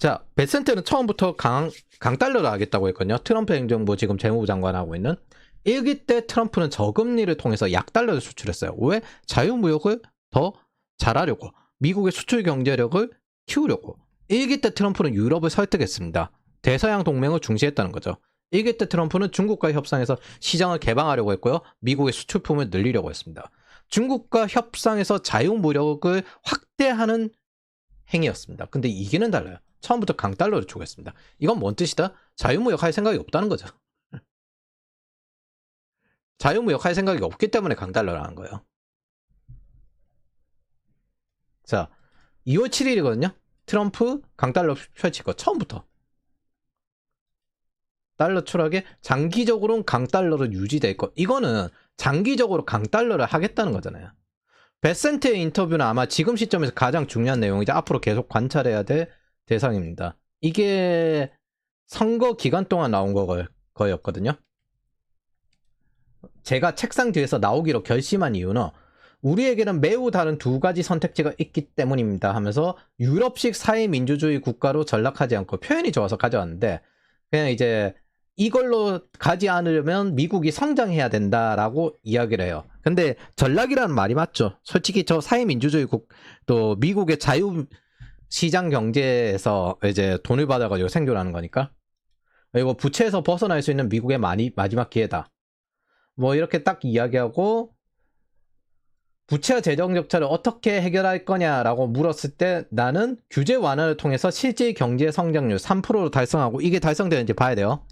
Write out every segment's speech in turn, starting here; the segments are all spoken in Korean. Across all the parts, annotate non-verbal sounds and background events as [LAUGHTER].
자, 베센트는 처음부터 강, 강달러를 하겠다고 했거든요. 트럼프 행정부 지금 재무부 장관하고 있는. 1기 때 트럼프는 저금리를 통해서 약달러를 수출했어요. 왜? 자유무역을 더 잘하려고. 미국의 수출 경제력을 키우려고. 1기 때 트럼프는 유럽을 설득했습니다. 대서양 동맹을 중시했다는 거죠. 1기 때 트럼프는 중국과 협상해서 시장을 개방하려고 했고요. 미국의 수출품을 늘리려고 했습니다. 중국과 협상해서 자유무역을 확대하는 행위였습니다. 근데 이게는 달라요. 처음부터 강달러를 주겠습니다. 이건 뭔 뜻이다? 자유무역 할 생각이 없다는 거죠. [LAUGHS] 자유무역 할 생각이 없기 때문에 강달러를 하는 거예요. 자, 2월 7일이거든요. 트럼프 강달러 펼칠 거 처음부터. 달러 추락에 장기적으로는 강달러로 유지될 거. 이거는 장기적으로 강달러를 하겠다는 거잖아요. 베센트의 인터뷰는 아마 지금 시점에서 가장 중요한 내용이자 앞으로 계속 관찰해야 될 대상입니다. 이게 선거 기간 동안 나온 거, 거였거든요. 제가 책상 뒤에서 나오기로 결심한 이유는 우리에게는 매우 다른 두 가지 선택지가 있기 때문입니다 하면서 유럽식 사회민주주의 국가로 전락하지 않고 표현이 좋아서 가져왔는데 그냥 이제 이걸로 가지 않으려면 미국이 성장해야 된다라고 이야기를 해요. 근데 전락이라는 말이 맞죠. 솔직히 저 사회민주주의 국, 또 미국의 자유 시장 경제에서 이제 돈을 받아가지고 생존하는 거니까. 그리고 부채에서 벗어날 수 있는 미국의 많이, 마지막 기회다. 뭐 이렇게 딱 이야기하고 부채와 재정 적자를 어떻게 해결할 거냐라고 물었을 때 나는 규제 완화를 통해서 실질 경제 성장률 3%로 달성하고 이게 달성되는지 봐야 돼요.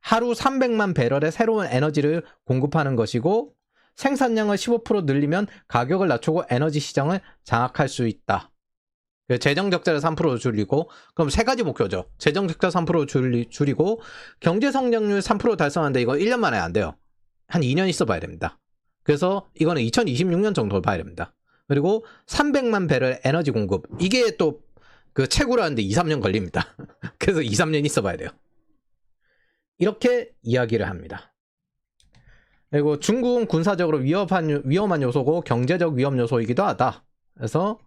하루 300만 배럴의 새로운 에너지를 공급하는 것이고 생산량을 15% 늘리면 가격을 낮추고 에너지 시장을 장악할 수 있다. 그 재정 적자를 3% 줄이고 그럼 세 가지 목표죠. 재정 적자 3% 줄이, 줄이고 경제 성장률 3% 달성하는데 이거 1년 만에 안 돼요. 한 2년 있어 봐야 됩니다. 그래서 이거는 2026년 정도 봐야 됩니다. 그리고 300만 배럴 에너지 공급. 이게 또그 채굴하는데 2, 3년 걸립니다. [LAUGHS] 그래서 2, 3년 있어 봐야 돼요. 이렇게 이야기를 합니다. 그리고 중국은 군사적으로 위협한, 위험한 요소고 경제적 위험 요소이기도 하다. 그래서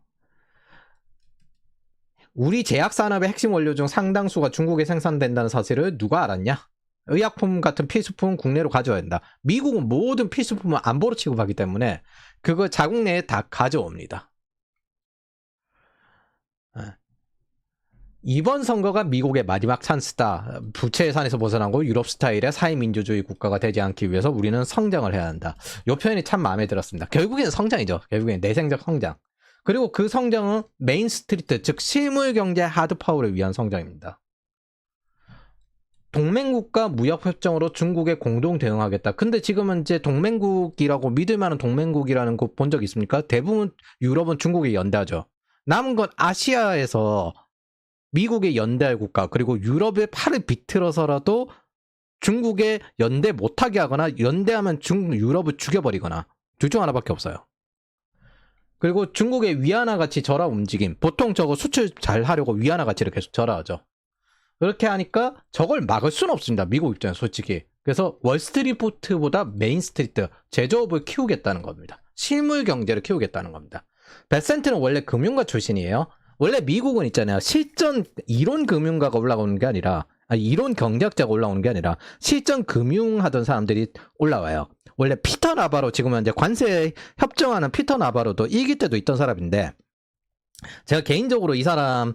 우리 제약 산업의 핵심 원료 중 상당수가 중국에 생산된다는 사실을 누가 알았냐? 의약품 같은 필수품은 국내로 가져야 된다. 미국은 모든 필수품을 안보로 취급하기 때문에 그걸 자국 내에 다 가져옵니다. 아. 이번 선거가 미국의 마지막 찬스다. 부채 예산에서 벗어나고 유럽 스타일의 사회민주주의 국가가 되지 않기 위해서 우리는 성장을 해야 한다. 이 표현이 참 마음에 들었습니다. 결국에는 성장이죠. 결국엔 내생적 성장. 그리고 그 성장은 메인 스트리트, 즉 실물 경제 하드 파워를 위한 성장입니다. 동맹국가 무역협정으로 중국에 공동 대응하겠다. 근데 지금은 이제 동맹국이라고 믿을 만한 동맹국이라는 곳 본 적 있습니까? 대부분 유럽은 중국에 연대하죠. 남은 건 아시아에서 미국에 연대할 국가, 그리고 유럽의 팔을 비틀어서라도 중국에 연대 못하게 하거나 연대하면 중, 유럽을 죽여버리거나 둘 중 하나밖에 없어요. 그리고 중국의 위안화 가치 절하 움직임. 보통 저거 수출 잘 하려고 위안화 가치를 계속 절하하죠. 그렇게 하니까 저걸 막을 수는 없습니다. 미국 입장에서 솔직히. 그래서 월스트리트보다 메인스트리트, 제조업을 키우겠다는 겁니다. 실물 경제를 키우겠다는 겁니다. 베센트는 원래 금융가 출신이에요. 원래 미국은 있잖아요. 실전 이론 금융가가 올라오는 게 아니라 아니, 이론 경제학자가 올라오는 게 아니라 실전 금융 하던 사람들이 올라와요. 원래 피터 나바로 지금은 이제 관세 협정하는 피터 나바로도 일기 때도 있던 사람인데 제가 개인적으로 이 사람을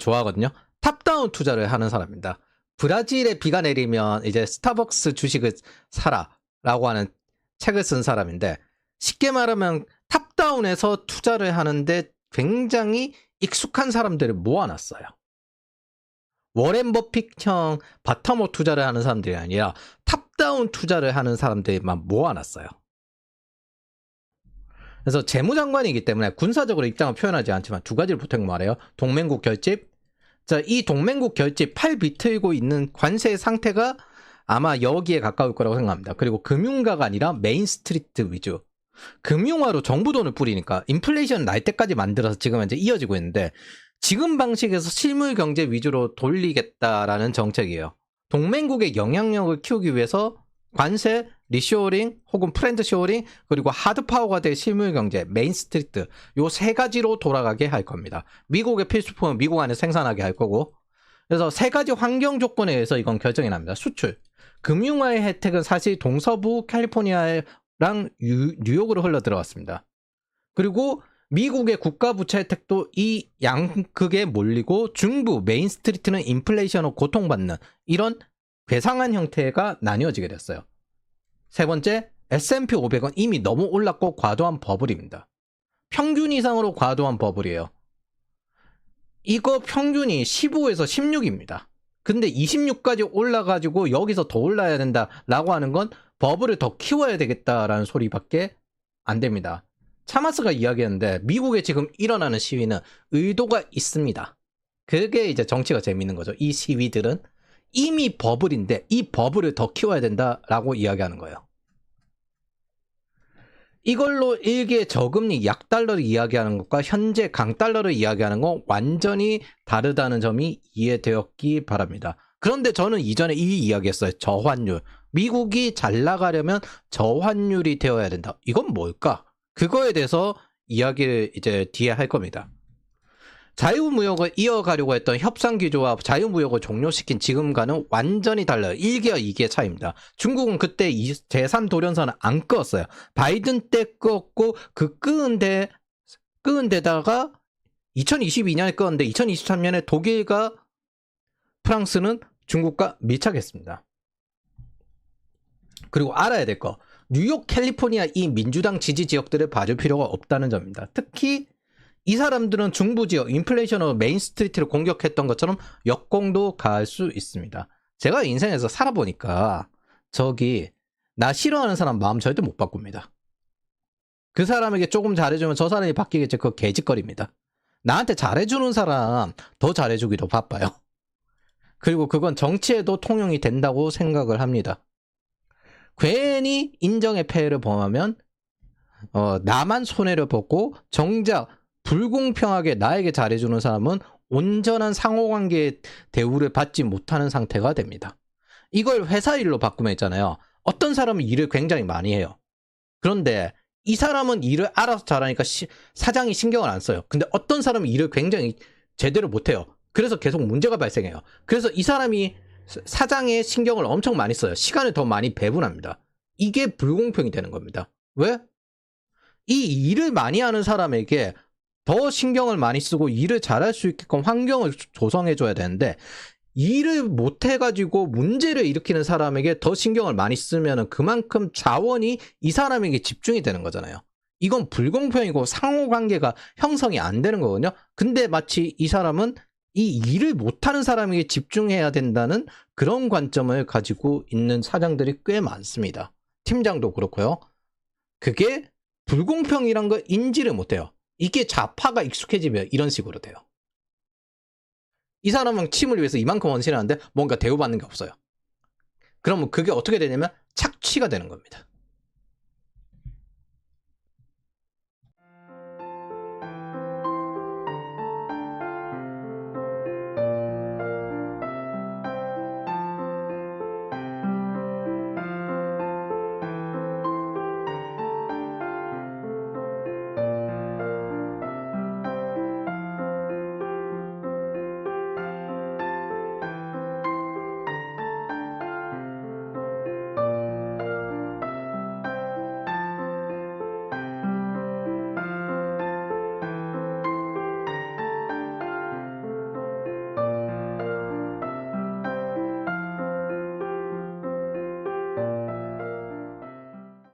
좋아하거든요. 탑다운 투자를 하는 사람입니다. 브라질에 비가 내리면 이제 스타벅스 주식을 사라라고 하는 책을 쓴 사람인데 쉽게 말하면 탑다운에서 투자를 하는데 굉장히 익숙한 사람들을 모아놨어요. 워렌 버핏형 바텀업 투자를 하는 사람들이 아니라 탑다운 투자를 하는 사람들만 모아놨어요. 그래서 재무장관이기 때문에 군사적으로 입장을 표현하지 않지만 두 가지를 보통 말해요. 동맹국 결집. 자, 이 동맹국 결집 팔 비틀고 있는 관세 상태가 아마 여기에 가까울 거라고 생각합니다. 그리고 금융가가 아니라 메인 스트리트 위주. 금융화로 정부 돈을 뿌리니까 인플레이션 날 때까지 만들어서 지금 현재 이어지고 있는데 지금 방식에서 실물 경제 위주로 돌리겠다라는 정책이에요. 동맹국의 영향력을 키우기 위해서 관세, 리쇼어링 혹은 프렌드 쇼어링 그리고 하드 파워가 될 실물 경제, 메인 스트리트 요 세 가지로 돌아가게 할 겁니다. 미국의 필수품은 미국 안에 생산하게 할 거고 그래서 세 가지 환경 조건에 의해서 이건 결정이 납니다. 수출. 금융화의 혜택은 사실 동서부 캘리포니아랑 유- 뉴욕으로 흘러 들어갔습니다. 그리고 미국의 국가 부채 혜택도 이 양극에 몰리고 중부 메인 스트리트는 인플레이션으로 고통받는 이런 괴상한 형태가 나뉘어지게 됐어요. 세 번째, S&P 500은 이미 너무 올랐고 과도한 버블입니다. 평균 이상으로 과도한 버블이에요. 이거 평균이 15에서 16입니다. 근데 26까지 올라가지고 여기서 더 올라야 된다라고 하는 건 버블을 더 키워야 되겠다라는 소리밖에 안 됩니다. 차마스가 이야기했는데 미국에 지금 일어나는 시위는 의도가 있습니다. 그게 이제 정치가 재밌는 거죠. 이 시위들은 이미 버블인데 이 버블을 더 키워야 된다라고 이야기하는 거예요. 이걸로 일개 저금리 약달러를 이야기하는 것과 현재 강달러를 이야기하는 건 완전히 다르다는 점이 이해되었기 바랍니다. 그런데 저는 이전에 이 이야기 했어요. 저환율. 미국이 잘 나가려면 저환율이 되어야 된다. 이건 뭘까? 그거에 대해서 이야기를 이제 뒤에 할 겁니다. 자유무역을 이어가려고 했던 협상기조와 자유무역을 종료시킨 지금과는 완전히 달라요. 1기와 2기의 차이입니다. 중국은 그때 이 제3도련선을 안 끄었어요. 바이든 때 끄었고 그 끄은 데, 끄은 데다가 2022년에 끄었는데 2023년에 독일과 프랑스는 중국과 밀착했습니다. 그리고 알아야 될 거. 뉴욕, 캘리포니아 이 민주당 지지 지역들을 봐줄 필요가 없다는 점입니다. 특히 이 사람들은 중부 지역 인플레이션으로 메인 스트리트를 공격했던 것처럼 역공도 가할 수 있습니다. 제가 인생에서 살아보니까 저기 나 싫어하는 사람 마음 절대 못 바꿉니다. 그 사람에게 조금 잘해주면 저 사람이 바뀌겠지. 그거 개짓거리입니다. 나한테 잘해주는 사람 더 잘해주기도 바빠요. 그리고 그건 정치에도 통용이 된다고 생각을 합니다. 괜히 인정의 폐해를 범하면 어, 나만 손해를 보고 정작 불공평하게 나에게 잘해주는 사람은 온전한 상호관계의 대우를 받지 못하는 상태가 됩니다. 이걸 회사 일로 바꾸면 있잖아요. 어떤 사람은 일을 굉장히 많이 해요. 그런데 이 사람은 일을 알아서 잘하니까 시- 사장이 신경을 안 써요. 근데 어떤 사람은 일을 굉장히 제대로 못해요. 그래서 계속 문제가 발생해요. 그래서 이 사람이 사- 사장의 신경을 엄청 많이 써요. 시간을 더 많이 배분합니다. 이게 불공평이 되는 겁니다. 왜? 이 일을 많이 하는 사람에게 더 신경을 많이 쓰고 일을 잘할 수 있게끔 환경을 조성해 줘야 되는데 일을 못 해가지고 문제를 일으키는 사람에게 더 신경을 많이 쓰면 그만큼 자원이 이 사람에게 집중이 되는 거잖아요. 이건 불공평이고 상호관계가 형성이 안 되는 거거든요. 근데 마치 이 사람은 이 일을 못하는 사람에게 집중해야 된다는 그런 관점을 가지고 있는 사장들이 꽤 많습니다. 팀장도 그렇고요. 그게 불공평이란 걸 인지를 못해요. 이게 좌파가 익숙해지면 이런 식으로 돼요. 이 사람은 팀을 위해서 이만큼 원신하는데 뭔가 대우받는 게 없어요. 그러면 그게 어떻게 되냐면 착취가 되는 겁니다.